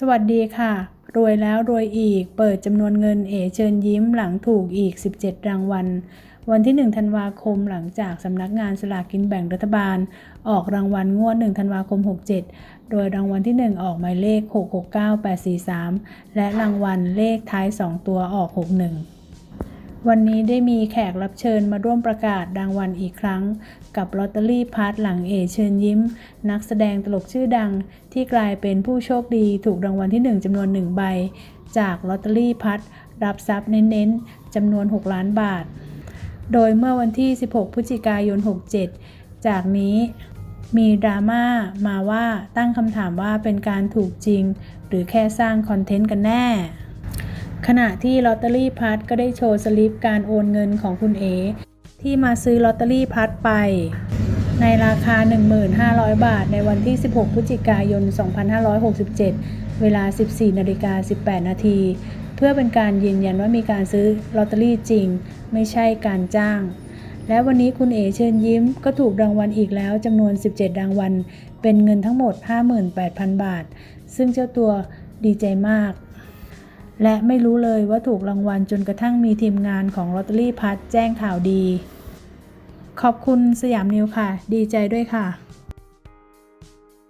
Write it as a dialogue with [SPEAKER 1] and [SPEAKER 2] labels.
[SPEAKER 1] สวัสดีค่ะ รวยแล้วรวยอีก เปิดจำนวนเงินเอเชิญยิ้มหลังถูกอีก 17 รางวัล วันที่ 1 ธันวาคมหลังจากสำนักงานสลากกินแบ่งรัฐบาล ออกรางวัลงวด 1 ธันวาคม 67 โดยรางวัลที่ 1 ออกหมายเลข 669843 และรางวัลเลขท้าย 2 ตัวออก 61 วันนี้ได้มีแขกรับเชิญมาร่วมประกาศรางวัลอีกครั้ง กับลอตเตอรี่พาร์ทหลังเอเชิญยิ้ม นักแสดงตลกชื่อดัง ที่กลายเป็นผู้โชคดีถูกรางวัลที่ 1จำนวน 1 ใบ จากลอตเตอรี่พัดรับทรัพย์เน้นๆจำนวน 6 ล้านบาท โดยเมื่อวันที่ 16 พฤศจิกายน 67 จากนี้มีดราม่ามาว่าตั้งคำถามว่าเป็นการถูกจริง หรือแค่สร้างคอนเทนต์กันแน่ ขณะที่ลอตเตอรี่พัดก็ได้โชว์สลิปการโอนเงินของคุณเอ ที่มาซื้อลอตเตอรี่พัดไป ในราคา 1,500 บาท ในวันที่ 16 พฤศจิกายน 2567 เวลา 14นาฬิกา18 นาที เพื่อเป็นการยืนยันว่ามีการซื้อลอตเตอรี่จริง ไม่ใช่การจ้าง และวันนี้คุณเอเชิญยิ้ม ก็ถูกรางวัลอีกแล้วจำนวน 17 รางวัล เป็นเงินทั้งหมด 58,000 บาท ซึ่งเจ้าตัวดีใจมาก และไม่รู้เลยว่าถูกรางวัลจนกระทั่งมีทีมงานของลอตเตอรี่พัดแจ้งข่าวดี ขอบคุณสยามนิวค่ะ ดีใจด้วยค่ะ